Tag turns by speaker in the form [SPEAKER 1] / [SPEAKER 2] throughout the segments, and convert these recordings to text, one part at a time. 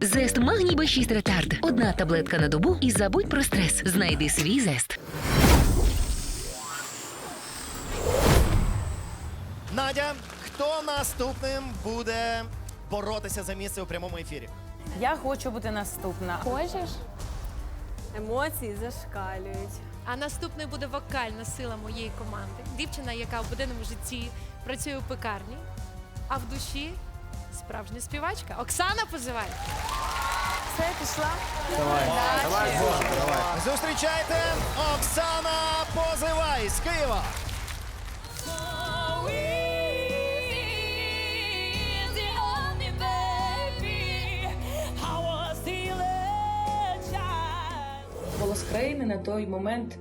[SPEAKER 1] Зест Магній Б6 Ретард. Одна таблетка на добу і забудь про стрес. Знайди свій зест.
[SPEAKER 2] Надя, хто наступним буде боротися за місце у прямому ефірі?
[SPEAKER 3] Я хочу бути наступна.
[SPEAKER 4] Хочеш? Емоції зашкалюють.
[SPEAKER 5] А наступною буде вокальна сила моєї команди. Дівчина, яка в буденному житті працює у пекарні, а в душі справжня співачка. Оксана позиває.
[SPEAKER 4] Все, пішла?
[SPEAKER 2] Зустрічайте Оксана Позивай з Києва.
[SPEAKER 3] Голос країни на той момент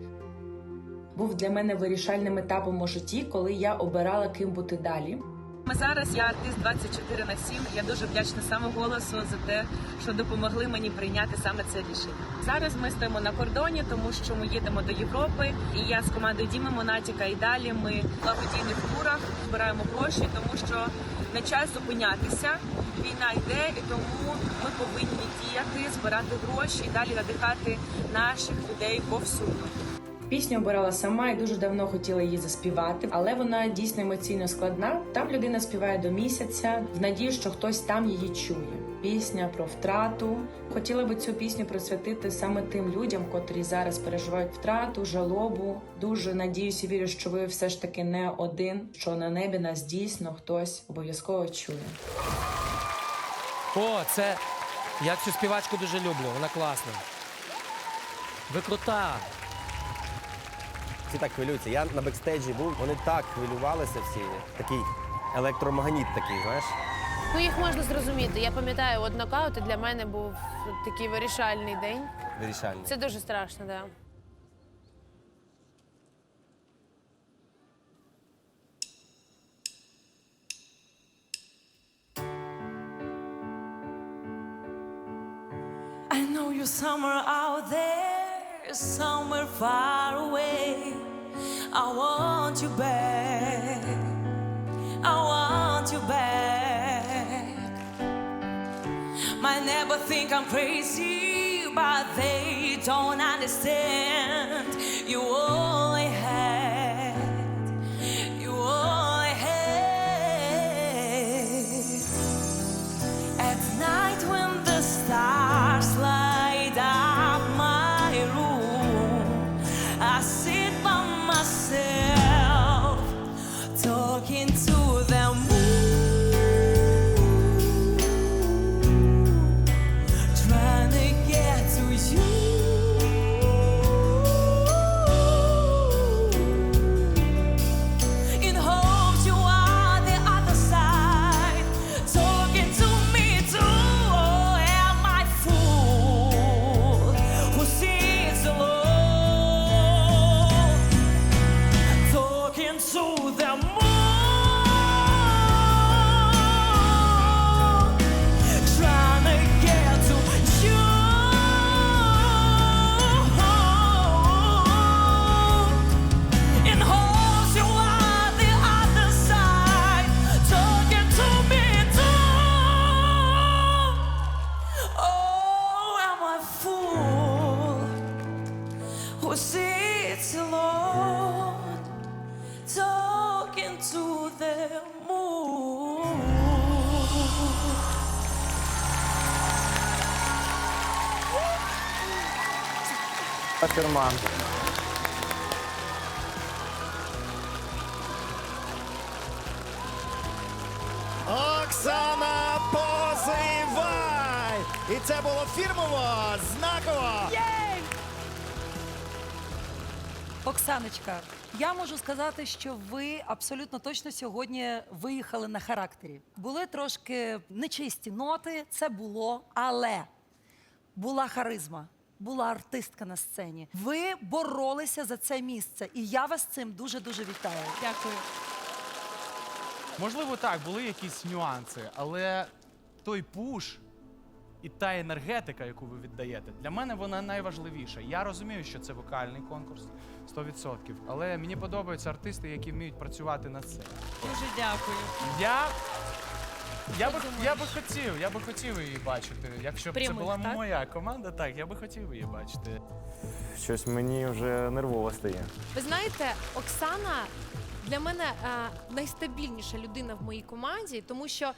[SPEAKER 3] був для мене вирішальним етапом у житті, коли я обирала ким бути далі.
[SPEAKER 6] Зараз я артист 24 на 7. Я дуже вдячна саме голосу за те, що допомогли мені прийняти саме це рішення. Зараз ми стоїмо на кордоні, тому що ми їдемо до Європи. І я з командою Діми Монатіка і далі ми в благодійних турах збираємо гроші, тому що не час зупинятися. Війна йде, і тому ми повинні діяти, збирати гроші і далі надихати наших людей повсюду.
[SPEAKER 3] Пісню обирала сама і дуже давно хотіла її заспівати, але вона дійсно емоційно складна. Там людина співає до місяця в надії, що хтось там її чує. Пісня про втрату. Хотіла би цю пісню присвятити саме тим людям, котрі зараз переживають втрату, жалобу. Дуже надіюся, і вірю, що ви все ж таки не один, що на небі нас дійсно хтось обов'язково чує.
[SPEAKER 7] О, це. Я цю співачку дуже люблю, вона класна. Ви крута.
[SPEAKER 8] Всі так хвилюються. Я на бекстейджі був, вони так хвилювалися всі. Такий електромагніт такий, знаєш.
[SPEAKER 4] Ну їх можна зрозуміти. Я пам'ятаю, от нокаут для мене був такий вирішальний день.
[SPEAKER 8] Вирішальний.
[SPEAKER 4] Це дуже страшно, так. Да.
[SPEAKER 9] I know you're somewhere out there, somewhere far away. I want you back. I want you back. Might never think I'm crazy, but they don't understand. Sits alone, talking to the moon?
[SPEAKER 8] Фірман.
[SPEAKER 2] Оксана Позивай! І це було фірмово, знаково.
[SPEAKER 10] Оксаночка, я можу сказати, що ви абсолютно точно сьогодні виїхали на характері. Були трошки нечисті ноти, це було, але була харизма, була артистка на сцені. Ви боролися за це місце, і я вас цим дуже дуже вітаю.
[SPEAKER 5] Дякую.
[SPEAKER 11] Можливо, так, були якісь нюанси, але той пуш і та енергетика, яку ви віддаєте, для мене вона найважливіша. Я розумію, що це вокальний конкурс 100%, але мені подобаються артисти, які вміють працювати над цим.
[SPEAKER 9] Дуже дякую.
[SPEAKER 11] Я Я би, я би хотів, я би хотів її бачити. Якщо б це
[SPEAKER 5] Прямих,
[SPEAKER 11] була
[SPEAKER 5] так?
[SPEAKER 11] моя команда, так, я би хотів її бачити.
[SPEAKER 12] Щось мені вже нервово стає.
[SPEAKER 5] Ви знаєте, Оксана для мене е, найстабільніша людина в моїй команді, тому що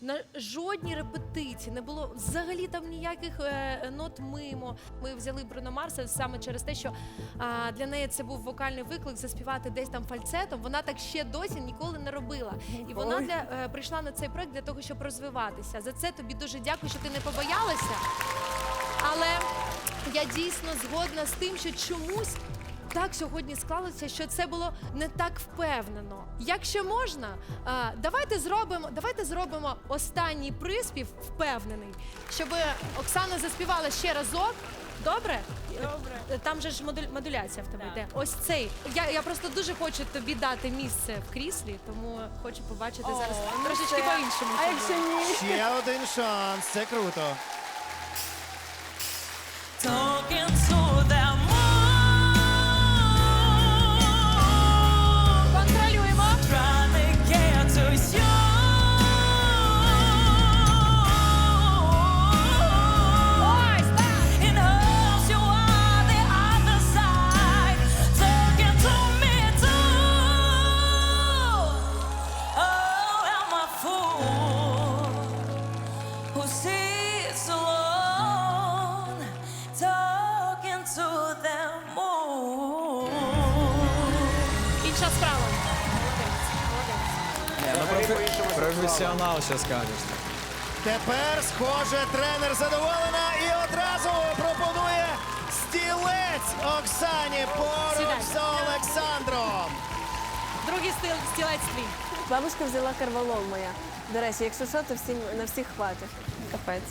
[SPEAKER 5] на жодній репетиції не було взагалі там ніяких е, нот мимо. Ми взяли Бруно Марса саме через те, що е, для неї це був вокальний виклик заспівати десь там фальцетом. Вона так ще досі ніколи не робила. І вона для е, прийшла на цей проект для того, щоб розвиватися. За це тобі дуже дякую, що ти не побоялася. Але я дійсно згодна з тим, що чомусь так сьогодні склалося, що це було не так впевнено. Якщо можна, давайте зробимо, давайте зробимо останній приспів впевнений, щоб Оксана заспівала ще разок. Добре? Добре. Там же ж модуль- модуляція в тебе йде. Ось цей. Я, я просто дуже хочу тобі дати місце в кріслі, тому хочу побачити зараз трошечки по-іншому.
[SPEAKER 13] А якщо ні?
[SPEAKER 9] Ще один шанс. Це круто.
[SPEAKER 5] Інша справа. Молодець. Молодець.
[SPEAKER 12] Професіонал, що скажеш.
[SPEAKER 9] Тепер, схоже, тренер задоволена і одразу пропонує стілець Оксані поруч
[SPEAKER 5] Сідай.
[SPEAKER 9] з Олександром.
[SPEAKER 5] Другий стил стілець твій.
[SPEAKER 13] Бабушка взяла карвалол моя. До речі, якщо що, то всім на всіх хватить. Капець.